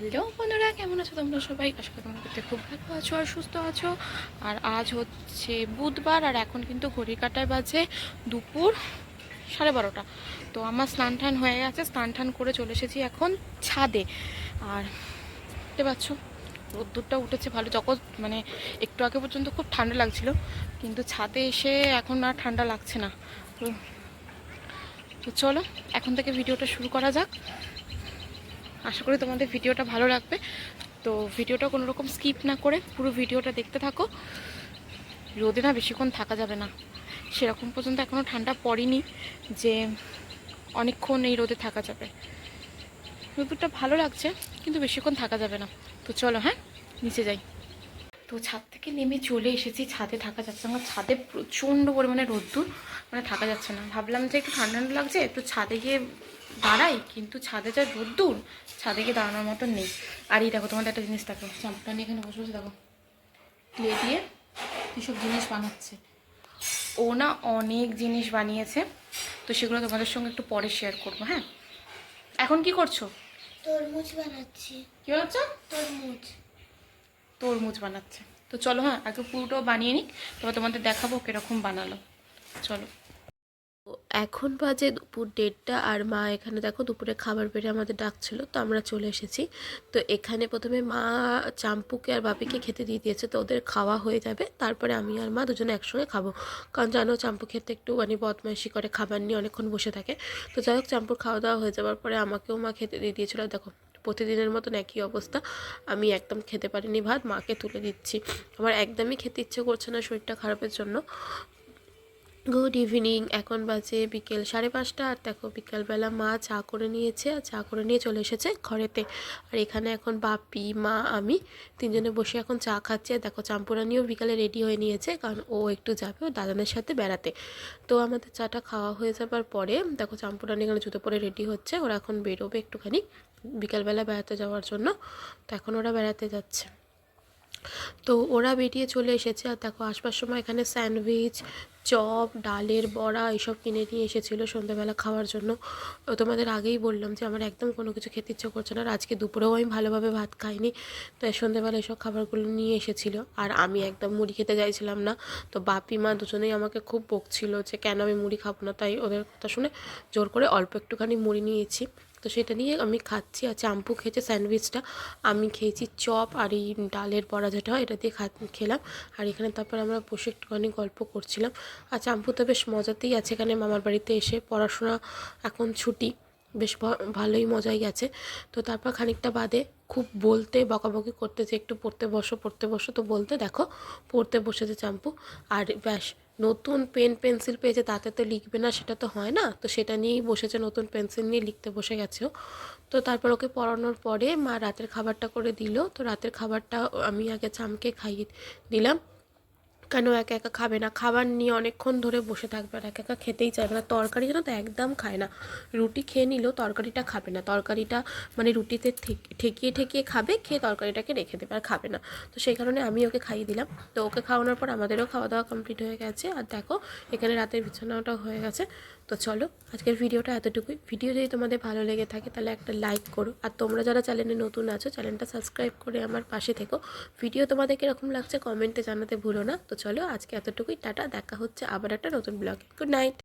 Hello বন্ধুরা, কেমন আছো তোমরা সবাই? আশা করি তোমরা করতে খুব ভালো আছো আর সুস্থ আছো। আর আজ হচ্ছে বুধবার আর এখন কিন্তু ঘড়ি কাটায় বাজে দুপুর সাড়ে বারোটা। তো আমার স্নান টান হয়ে গেছে, স্নান টান করে চলে এসেছি এখন ছাদে। আর দেখতে পাচ্ছ, রোদ্দুরটা উঠেছে ভালো, যখন মানে একটু আগে পর্যন্ত খুব ঠান্ডা লাগছিল, কিন্তু ছাদে এসে এখন আর ঠান্ডা লাগছে না। তো তো চলো, এখন থেকে ভিডিওটা শুরু করা যাক। আশা করি তোমাদের ভিডিওটা ভালো লাগবে। তো ভিডিওটা কোনো রকম স্কিপ না করে পুরো ভিডিওটা দেখতে থাকো। রোদে না বেশিক্ষণ থাকা যাবে না। সেরকম পর্যন্ত এখনও ঠান্ডা পড়েনি যে অনেকক্ষণ এই রোদে থাকা যাবে। রোদটা ভালো লাগছে, কিন্তু বেশিক্ষণ থাকা যাবে না। তো চলো হ্যাঁ? নিচে যাই। তো ছাদ থেকে নেমে চলে এসেছি ছাদে থাকা যাচ্ছে না। ছাদে প্রচণ্ড পরিমাণে রোদ্দুর মানে থাকা যাচ্ছে না। ভাবলাম যে একটু ঠান্ডা ঠান্ডা লাগছে একটু ছাদে গিয়ে দাঁড়াই কিন্তু ছাদে যা রোদ্দুর ছাদে গিয়ে দাঁড়ানোর মতন নেই। আর এই দেখো তোমাদের একটা জিনিস দেখো চাম্পটা নিয়ে এখানে বসে বসে দেখো। ক্লে দিয়ে এইসব জিনিস বানাচ্ছে। ও না অনেক জিনিস বানিয়েছে তো সেগুলো তোমাদের সঙ্গে একটু পরে শেয়ার করব হ্যাঁ? এখন কি করছ? তরমুজ বানাচ্ছি। কি বানাচ্ছো? তরমুজ। তরমুজ বানাচ্ছে। তো চলো হ্যাঁ আগে পুরোটাও বানিয়ে নিই, তারপর তোমাদের দেখাবো কীরকম বানালো। চলো। এখন বাজে দুপুর দেড়টা, আর মা এখানে দেখো দুপুরে খাবার বেড়ে আমাদের ডাকছিল, তো আমরা চলে এসেছি। তো এখানে প্রথমে মা চাম্পুকে আর বাপিকে খেতে দিয়ে দিয়েছে, তো ওদের খাওয়া হয়ে যাবে। তারপরে আমি আর মা দুজনে একসঙ্গে খাব। কারণ জানো, চাম্পু খেতে একটু মানে বদমাইশি করে, খাবার নিয়ে অনেকক্ষণ বসে থাকে। তো যাই হোক, চাম্পুর খাওয়া দাওয়া হয়ে যাওয়ার পরে আমাকেও মা খেতে দিয়ে দিয়েছিল। দেখো প্রতিদিনের মতন একই অবস্থা। আমি একদম খেতে পারিনি ভাত, মাকে তুলে দিচ্ছি। আমার একদমই খেতে ইচ্ছে করছে না শরীরটা খারাপের জন্য। গুড ইভিনিং এখন বাজে বিকেল সাড়ে পাঁচটা আর দেখো বিকালবেলা মা চা করে নিয়েছে আর চা করে নিয়ে চলে এসেছে ঘরেতে। আর এখানে এখন বাপি, মা, আমি তিনজনে বসে এখন চা খাচ্ছি আর দেখো চাম্পুরানিও বিকালে রেডি হয়ে নিয়েছে কারণ ও একটু যাবে ও দাদানের সাথে বেড়াতে। তো আমাদের চাটা খাওয়া হয়ে যাবার পরে দেখো চাম্পুরানি এখানে জুতো পরে রেডি হচ্ছে, ওরা এখন বেরোবে একটুখানি বিকালবেলা বেড়াতে যাওয়ার জন্য। তো এখন ওরা বেড়াতে যাচ্ছে। তো ওরা বেরিয়ে চলে এসেছে আর দেখো আসবার সময় এখানে স্যান্ডউইচ, চপ, ডালের বড়া এইসব কিনে নিয়ে এসেছিল সন্ধ্যাবেলা খাওয়ার জন্য। তোমাদের আগেই বললাম যে আমার একদম কোনো কিছু খেতে ইচ্ছে করছে না আর আজকে দুপুরেও আমি ভালোভাবে ভাত খাইনি। তাই সন্ধ্যাবেলা এসব খাবারগুলো নিয়ে এসেছিল আর আমি একদম মুড়ি খেতে চাইছিলাম না। তো বাপি, মা দুজনেই আমাকে খুব বকছিল যে কেন আমি মুড়ি খাব না, তাই ওদের কথা শুনে জোর করে অল্প একটুখানি মুড়ি নিয়েছি। তো সেটা নিয়ে আমি খাচ্ছি আর চাম্পু খেয়েছে স্যান্ডউইচটা। আমি খেয়েছি চপ আর এই ডালের বড়া যেটা হয়, এটা দিয়ে খেলাম। আর এখানে তারপর আমরা বসে একটুখানি গল্প করছিলাম। আর চাম্পু তো বেশ মজাতেই আছে। এখানে মামার বাড়িতে এসে পড়াশোনা এখন ছুটি। বেশ ভালোই মজাই গেছে তো তারপর খানিকটা বাদে খুব বলতে বকাবকি করতে যে একটু পড়তে বসো পড়তে বসো, তো বলতে দেখো, পড়তে বসেছে চাম্পু। আর ব্যাস নতুন পেন পেন্সিল পেয়েছে, তাতে তো লিখবে না, সেটা তো হয় না। তো সেটা নিয়েই বসেছে, নতুন পেন্সিল নিয়ে লিখতে বসে গেছে। তো তারপর ওকে পড়ানোর পরে মা রাতের খাবারটা করে দিল। তো রাতের খাবারটা আমি আগে চামকে খাইয়ে দিলাম। কেন একা একা খাবে না? খাবার নিয়ে অনেকক্ষণ ধরে বসে থাকবে আর একা একা খেতেই চাইবে না। তরকারি যেন তো একদম খায় না। রুটি খেয়ে নিলেও তরকারিটা খাবে না। তরকারিটা মানে রুটিতে ঠেক- ঠেকিয়ে ঠেকিয়ে খাবে, খেয়ে তরকারিটাকে রেখে দেবে আর খাবে না। তো সেই কারণে আমি ওকে খাইয়ে দিলাম। তো ওকে খাওয়ানোর পর আমাদেরও খাওয়া দাওয়া কমপ্লিট হয়ে গেছে। আর দেখো, এখানে রাতের বিছানাটা হয়ে গেছে। তো চলো, আজকের ভিডিওটা এতটুকুই। ভিডিও যদি তোমাদের ভালো লেগে থাকে, তাহলে একটা লাইক করো। আর তোমরা যারা চ্যানেলে নতুন আছো চ্যানেলটা সাবস্ক্রাইব করে আমার পাশে থেকো। ভিডিও তোমাদের কীরকম লাগছে কমেন্টে জানাতে ভুলো না। তো চলো, আজকে এতটুকুই। টাটা, দেখা হচ্ছে আবার একটা নতুন ব্লগে গুড নাইট